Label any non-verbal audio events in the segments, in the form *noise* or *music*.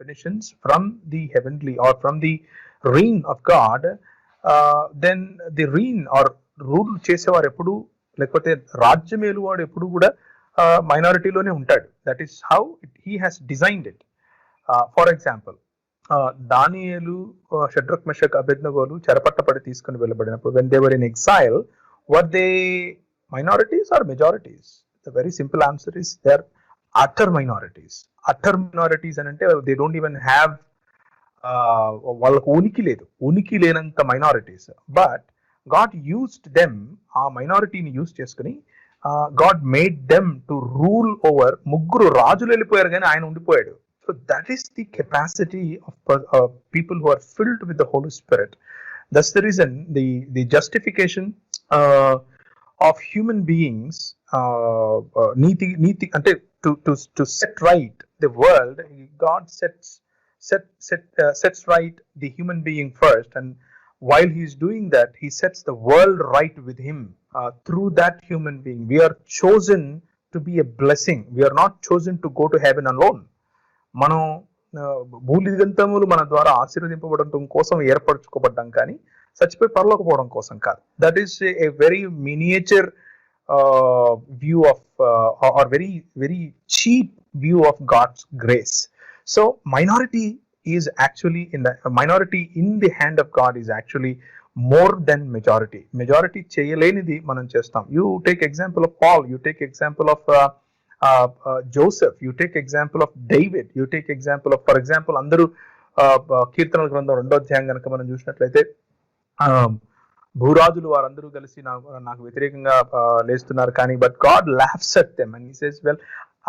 definitions from the heavenly or from the reign of God, uh, then the reign or rule చేసేవారు ఎప్పుడు లేకపోతే రాజ్యం ఏలువాడు ఎప్పుడు కూడా uh, మైనారిటీలోనే ఉంటాడు. That is how it he has designed it for example దానియేలు uh, షడ్రక్ మెషక్ అభెజ్ఞగోలు చెరపట్టపడి తీసుకుని వెళ్ళబడినప్పుడు when they were in exile were they minorities or majorities the very simple answer is they are utter minorities utter minorities అని అంటే they don't even have వాళ్ళకు ఉనికి లేదు. ఉనికి లేనంత minorities but God used them ఆ మైనారిటీని యూస్ చేసుకుని God made them to rule over ముగ్గురు రాజులు వెళ్ళిపోయారు కానీ ఆయన ఉండిపోయాడు. So that is the capacity of people who are filled with the holy spirit that's the reason the the justification of human beings నీతి నీతి అంటే to to to set right the world god sets set set uh, sets right the human being first and while he is doing that he sets the world right with him uh, through that human being we are chosen to be a blessing we are not chosen to go to heaven alone మనం భూలిగంతములు మన ద్వారా ఆశీర్వదింపబడటం కోసం ఏర్పరచుకోబడ్డాం కానీ చచ్చిపోయి పరలోకపోవడం కోసం కాదు that is a very miniature view of or very very cheap view of God's grace So minority is actually in the minority in the hand of God is actually more than majority. Majority చేయలేనిది మనం చేస్తాం you take example of Paul you take example of Joseph you take example of David you take example of for example అందరూ కీర్తనల గ్రంథం రెండో అధ్యాయం కనుక మనం చూసినట్లయితే భూరాజులు వారందరూ కలిసి నాకు నాకు వ్యతిరేకంగా లేస్తున్నారు. కానీ but God laughs at them and he says well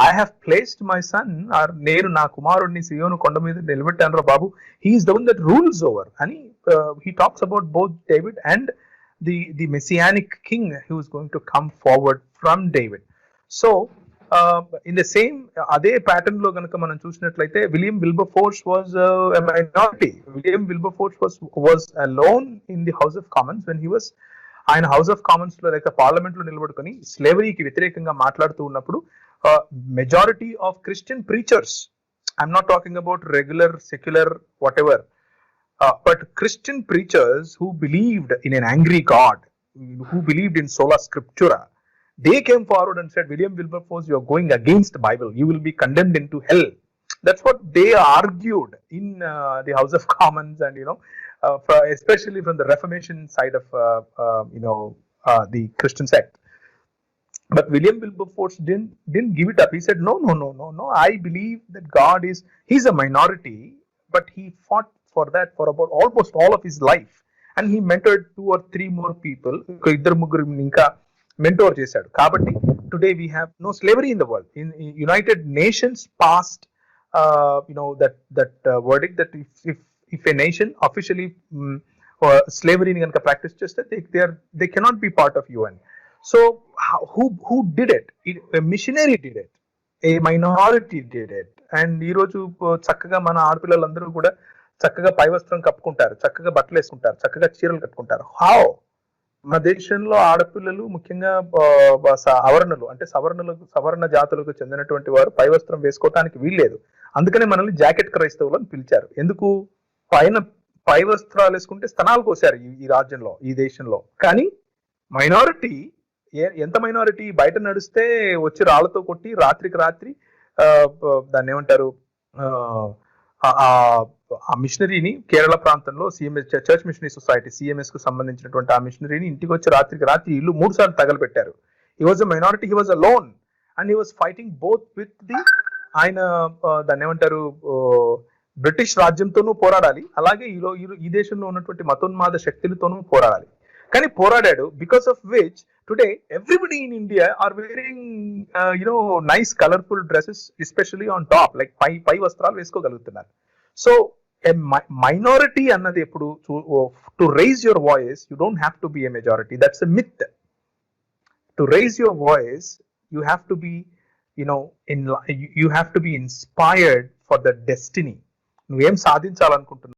I have placed my son or నేను నా కుమారుడిని సియోను కొండ మీద నిలబెట్టాను రా బాబు. He is the one that rules over అని he talks about both David and the the messianic king he was going to come forward from David so in the same అదే ప్యాటర్న్ లో కనుక మనం చూసినట్లయితే William Wilberforce was minority William Wilberforce was was lone in the House of Commons when he was ఆయన House of Commons లో లేక parliament లో నిలబడుకొని స్లేవరీకి వ్యతిరేకంగా మాట్లాడుతూ ఉన్నప్పుడు uh, majority of Christian preachers, I'm not talking about regular, secular, whatever, uh, but Christian preachers who believed in an angry God, who believed in sola scriptura, they came forward and said, William Wilberforce, you are going against the Bible. You will be condemned into hell. That's what they argued in uh, the House of Commons, *laughs* and you know, uh, for, especially from the Reformation side of uh, uh, you know uh, the Christian sect. But William Wilberforce didn't didn't give it up. He said, No, no, no, no, no. I believe that God is He's a minority, but he fought for that for about almost all of his life. And he mentored two or three more people. ఇద్దరు ముగ్గురు ఇంకా Mentor చేశాడు. కాబట్టి today we have no slavery in the world in United Nations past you know that that word it that if a nation officially స్లేవరీని కనుక practice చేస్తే they they are they cannot be part of UN so who who did it missionary did it a minority did it and ఈరోజు చక్కగా మన ఆడపిల్లలందరూ కూడా చక్కగా పై వస్త్రం కప్పుకుంటారు చక్కగా బట్టలు వేసుకుంటారు చక్కగా చీరలు కట్టుకుంటారు. హావ్ మన దేశంలో ఆడపిల్లలు ముఖ్యంగా సవర్ణులు అంటే సవర్ణులకు సవర్ణ జాతులకు చెందినటువంటి వారు పై వస్త్రం వేసుకోవటానికి వీల్లేదు. అందుకనే మనల్ని జాకెట్ క్రైస్తవులు అని పిలిచారు. ఎందుకు? పైన పై వస్త్రాలు వేసుకుంటే స్థనాలు కోసారు ఈ రాజ్యంలో ఈ దేశంలో. కానీ మైనారిటీ ఎంత మైనారిటీ బయట నడిస్తే వచ్చి రాళ్ళతో కొట్టి రాత్రికి రాత్రి దాన్ని ఏమంటారు? ఆ మిషనరీని కేరళ ప్రాంతంలో సిఎంఎస్ చర్చ్ మిషనరీ సొసైటీ సిఎంఎస్కు సంబంధించినటువంటి ఆ మిషనరీని ఇంటికి వచ్చి రాత్రికి రాత్రి ఇల్లు మూడు సార్లు తగలబెట్టారు. He was a minority he was a lone and he was fighting both with the ఆయన దాన్ని ఏమంటారు బ్రిటిష్ రాజ్యంతోనూ పోరాడాలి. అలాగే ఈలో ఈ దేశంలో ఉన్నటువంటి మతోన్మాద శక్తులతోనూ పోరాడాలి. కానీ పోరాడాడు because of which today everybody in India are wearing you know nice colourful dresses especially on top like పై పై వస్త్రాలు వేసుకోగలుగుతున్నారు. సో మైనారిటీ అన్నది ఎప్పుడు to raise your voice you don't have to be a majority that's a myth to raise your voice you have to be you know in you have to be inspired for the destiny నువ్వేం సాధించాలనుకుంటున్నావు?